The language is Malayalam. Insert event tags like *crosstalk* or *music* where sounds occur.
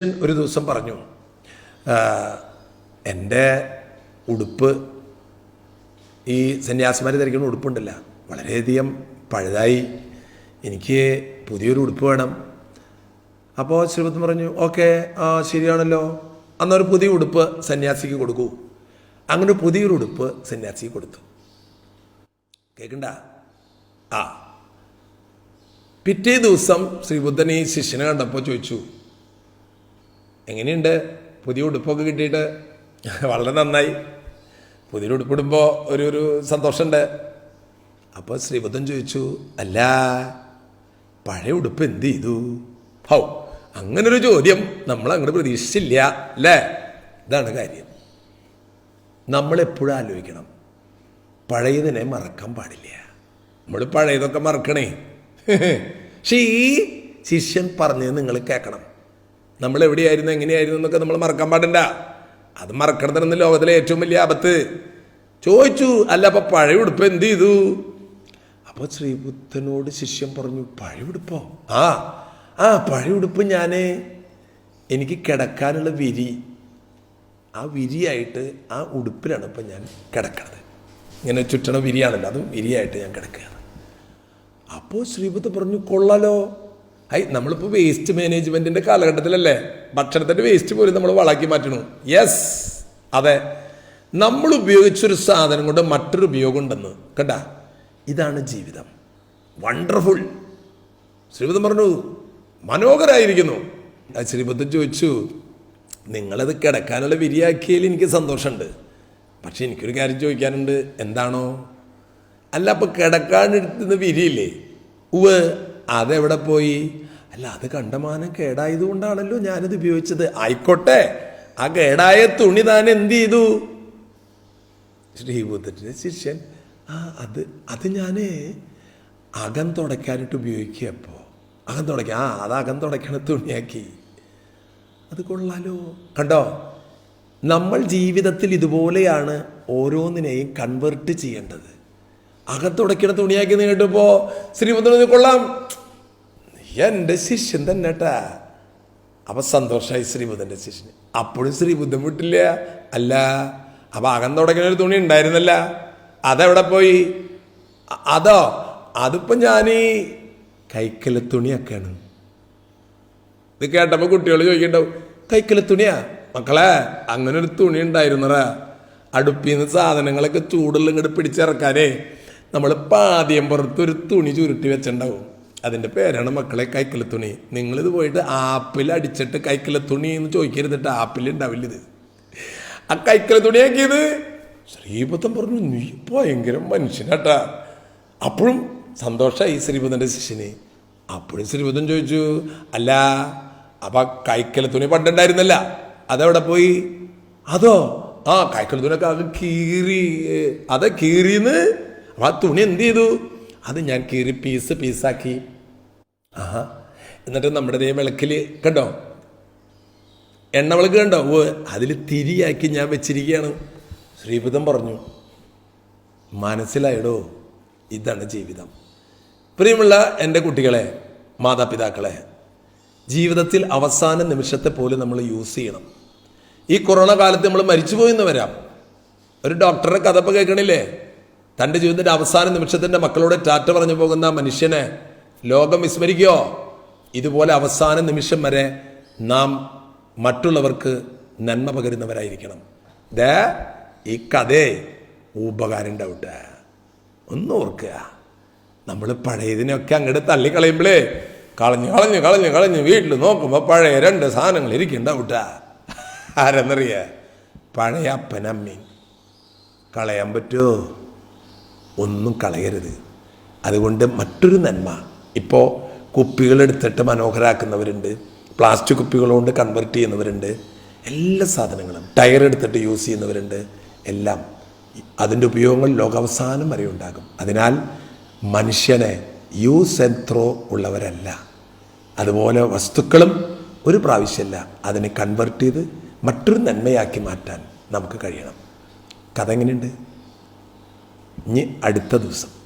ഒരു ദിവസം പറഞ്ഞു "ആ, എന്റെ ഉടുപ്പ് ഈ സന്യാസിമാർ ധരിക്കുന്ന ഉടുപ്പുണ്ടല്ല. വളരെയധികം പഴുതായി. എനിക്ക് പുതിയൊരു ഉടുപ്പ് വേണം. അപ്പോൾ ശ്രീപത്മൻ പറഞ്ഞു ഓക്കെ ആ ശരിയാണല്ലോ. അന്നൊരു പുതിയ ഉടുപ്പ് സന്യാസിക്ക് കൊടുക്കൂ. അങ്ങനെ പുതിയൊരു ഉടുപ്പ് സന്യാസിക്ക് കൊടുത്തു. കേൾക്കണ്ട ആ. പിറ്റേ ദിവസം ശ്രീബുദ്ധൻ ഈ ശിഷ്യനെ കണ്ടപ്പോൾ ചോദിച്ചു എങ്ങനെയുണ്ട്? പുതിയ ഉടുപ്പൊക്കെ കിട്ടിയിട്ട് വളരെ നന്നായി. പുതിയ ഉടുപ്പിടുമ്പോൾ ഒരു ഒരു സന്തോഷമുണ്ട്. അപ്പോൾ ശ്രീബുദ്ധൻ ചോദിച്ചു അല്ല പഴയ ഉടുപ്പ് എന്ത് ചെയ്തു? ഹൗ അങ്ങനൊരു ചോദ്യം നമ്മൾ അങ്ങോട്ട് പ്രതീക്ഷിച്ചില്ല അല്ലേ? ഇതാണ് കാര്യം. നമ്മളെപ്പോഴും ആലോചിക്കണം പഴയതിനെ മറക്കാൻ പാടില്ല. നമ്മൾ പഴയതൊക്കെ മറക്കണേ. *laughs* പക്ഷേ ഈ ശിഷ്യൻ പറഞ്ഞത് നിങ്ങൾ കേൾക്കണം. നമ്മൾ എവിടെയായിരുന്നു എങ്ങനെയായിരുന്നു എന്നൊക്കെ നമ്മൾ മറക്കാൻ പാടണ്ട അത് മറക്കണതെന്ന് ലോകത്തിലെ ഏറ്റവും വലിയ ആപത്ത്. ചോദിച്ചു അല്ല അപ്പൊ പഴയ ഉടുപ്പ് എന്ത് ചെയ്തു? അപ്പോൾ ശ്രീബുദ്ധനോട് ശിഷ്യൻ പറഞ്ഞു പഴയ ഉടുപ്പോ ആ ആ പഴയ ഉടുപ്പ് ഞാൻ എനിക്ക് കിടക്കാനുള്ള വിരി. ആ വിരിയായിട്ട് ആ ഉടുപ്പിലാണ് ഇപ്പം ഞാൻ കിടക്കുന്നത് ഇങ്ങനെ ചുറ്റണ വിരിയാണല്ലോ അതും വിരിയായിട്ട് ഞാൻ കിടക്കുകയാണ്. അപ്പോൾ ശ്രീബുദ്ധ പറഞ്ഞു കൊള്ളാലോ. ഐ നമ്മളിപ്പോൾ വേസ്റ്റ് മാനേജ്മെന്റിന്റെ കാലഘട്ടത്തിലല്ലേ? ഭക്ഷണത്തിന്റെ വേസ്റ്റ് പോലും നമ്മൾ വളാക്കി മാറ്റണു. യെസ് അതെ. നമ്മൾ ഉപയോഗിച്ചൊരു സാധനം കൊണ്ട് മറ്റൊരു ഉപയോഗം ഉണ്ടെന്ന്. കേട്ടാ ഇതാണ് ജീവിതം. വണ്ടർഫുൾ ശ്രീപദം പറഞ്ഞു മനോഹരായിരിക്കുന്നു. ആ ശ്രീപദം ചോദിച്ചു നിങ്ങളത് കിടക്കാനുള്ള വിരിയാക്കിയതിൽ എനിക്ക് സന്തോഷമുണ്ട്. പക്ഷെ എനിക്കൊരു കാര്യം ചോദിക്കാനുണ്ട്. എന്താണോ? അല്ല അപ്പൊ കിടക്കാനെടുത്തുന്ന വിരിയില്ലേ? ഉവ് അതെവിടെ പോയി? അല്ല അത് കണ്ടമാനം കേടായത് കൊണ്ടാണല്ലോ ഞാനത് ഉപയോഗിച്ചത്. ആയിക്കോട്ടെ. ആ കേടായ തുണി താൻ എന്ത് ചെയ്തു? ശ്രീബുദ്ധന്റെ ശിഷ്യൻ. ആ അത് അത് ഞാൻ അകം തുടയ്ക്കാനായിട്ട് ഉപയോഗിക്കുക അകം തുടയ്ക്കുക ആ അത് അകം തുടയ്ക്കണ തുണിയാക്കി. അത് കൊള്ളാലോ. കണ്ടോ? നമ്മൾ ജീവിതത്തിൽ ഇതുപോലെയാണ് ഓരോന്നിനെയും കൺവേർട്ട് ചെയ്യേണ്ടത്. അകത്തുടയ്ക്കണ തുണിയാക്കി നീ കേട്ടപ്പോ ശ്രീബുദ്ധൻ കൊള്ളാം. എന്റെ ശിഷ്യൻ തന്നെ കേട്ടാ അപ്പം സന്തോഷമായി ശ്രീബുദ്ധന്റെ ശിഷ്യൻ അപ്പോഴും ശ്രീബുദ്ധൻ വിട്ടില്ല. അല്ല അപ്പം അകം തുടയ്ക്കണ ഒരു തുണി ഉണ്ടായിരുന്നല്ല. അതെവിടെ പോയി? അതോ അതിപ്പോൾ ഞാൻ ഈ കൈക്കല തുണിയൊക്കെയാണ്. ഇത് കേട്ടപ്പോൾ കുട്ടികൾ ചോദിക്കണ്ടാവും കൈക്കല തുണിയാ? മക്കളെ അങ്ങനെ ഒരു തുണി ഉണ്ടായിരുന്നറാ അടുപ്പിൽ നിന്ന് സാധനങ്ങളൊക്കെ ചൂടുള്ള ഇങ്ങോട്ട് പിടിച്ചിറക്കാനേ നമ്മൾ പാദ്യം പുറത്ത് ഒരു തുണി ചുരുട്ടി വെച്ചിട്ടുണ്ടാവും. അതിന്റെ പേരാണ് മക്കളെ കൈക്കല തുണി. നിങ്ങളിത് പോയിട്ട് ആപ്പിൽ അടിച്ചിട്ട് കൈക്കല തുണി എന്ന് ചോദിക്കരുതിട്ട് ആപ്പിൽ ഉണ്ടാവില്ല ഇത്. ആ കൈക്കല തുണിയാക്കിയത് ശ്രീപുത്തൻ പറഞ്ഞു നീ ഭയങ്കര മനുഷ്യനാട്ടാ. അപ്പോഴും സന്തോഷമായി ശ്രീപുതന്റെ ശിഷ്യന്. അപ്പോഴും ശ്രീപുതൻ ചോദിച്ചു അല്ല അപ്പം കൈക്കല തുണി പണ്ടുണ്ടായിരുന്നല്ല അതെവിടെ പോയി? അതോ ആ കൈക്കല തുണിയൊക്കെ അത് കീറി അത് കീറിന്ന്? അപ്പം ആ തുണി എന്ത് ചെയ്തു? അത് ഞാൻ കീറി പീസ് പീസാക്കി. ആഹാ. എന്നിട്ട് നമ്മുടെ ദേ വിളക്കിൽ കണ്ടോ? എണ്ണ വിളക്ക് കണ്ടോ? ഓ അതിൽ തിരിയാക്കി ഞാൻ വെച്ചിരിക്കുകയാണ്. ശ്രീപുതം പറഞ്ഞു മനസ്സിലായടോ ഇതാണ് ജീവിതം. പ്രിയമുള്ള എന്റെ കുട്ടികളെ മാതാപിതാക്കളെ ജീവിതത്തിൽ അവസാന നിമിഷത്തെ പോലും നമ്മൾ യൂസ് ചെയ്യണം. ഈ കൊറോണ കാലത്ത് നമ്മൾ മരിച്ചു പോയെന്ന് വരാം. ഒരു ഡോക്ടറുടെ കഥപ്പ് കേൾക്കണില്ലേ? തന്റെ ജീവിതത്തിന്റെ അവസാന നിമിഷത്തിന്റെ മക്കളോട് ടാറ്റ പറഞ്ഞു പോകുന്ന മനുഷ്യനെ ലോകം വിസ്മരിക്കോ? ഇതുപോലെ അവസാന നിമിഷം വരെ നാം മറ്റുള്ളവർക്ക് നന്മ പകരുന്നവരായിരിക്കണം. ദേ ഈ കഥേ ഉപകാരം ഉണ്ടാവട്ടെ ഒന്ന് ഓർക്കുക. നമ്മൾ പഴയതിനൊക്കെ അങ്ങോട്ട് തള്ളിക്കളയുമ്പോഴേ കളഞ്ഞു കളഞ്ഞു കളഞ്ഞു കളഞ്ഞു വീട്ടിൽ നോക്കുമ്പോൾ പഴയ രണ്ട് സാധനങ്ങൾ ഇരിക്കണ്ടാവൂട്ട ആരെന്നറിയ? പഴയ അപ്പനമ്മീൻ. കളയാൻ പറ്റുമോ ഒന്നും കളയരുത്. അതുകൊണ്ട് മറ്റൊരു നന്മ ഇപ്പോൾ കുപ്പികളെടുത്തിട്ട് മനോഹരാക്കുന്നവരുണ്ട് പ്ലാസ്റ്റിക് കുപ്പികൾ കൊണ്ട് കൺവെർട്ട് ചെയ്യുന്നവരുണ്ട് എല്ലാ സാധനങ്ങളും ടയർ എടുത്തിട്ട് യൂസ് ചെയ്യുന്നവരുണ്ട് എല്ലാം അതിന്റെ ഉപയോഗങ്ങൾ ലോകാവസാനം വരെ ഉണ്ടാകും. അതിനാൽ മനുഷ്യനെ യൂസ് ആൻഡ് ത്രോ ഉള്ളവരല്ല. അതുപോലെ വസ്തുക്കളും ഒരു പ്രാവശ്യമല്ല അതിനെ കൺവെർട്ട് ചെയ്ത് മറ്റൊരു നന്മയാക്കി മാറ്റാൻ നമുക്ക് കഴിയണം. കഥ എങ്ങനെയുണ്ട്? ഇനി അടുത്ത ദിവസം.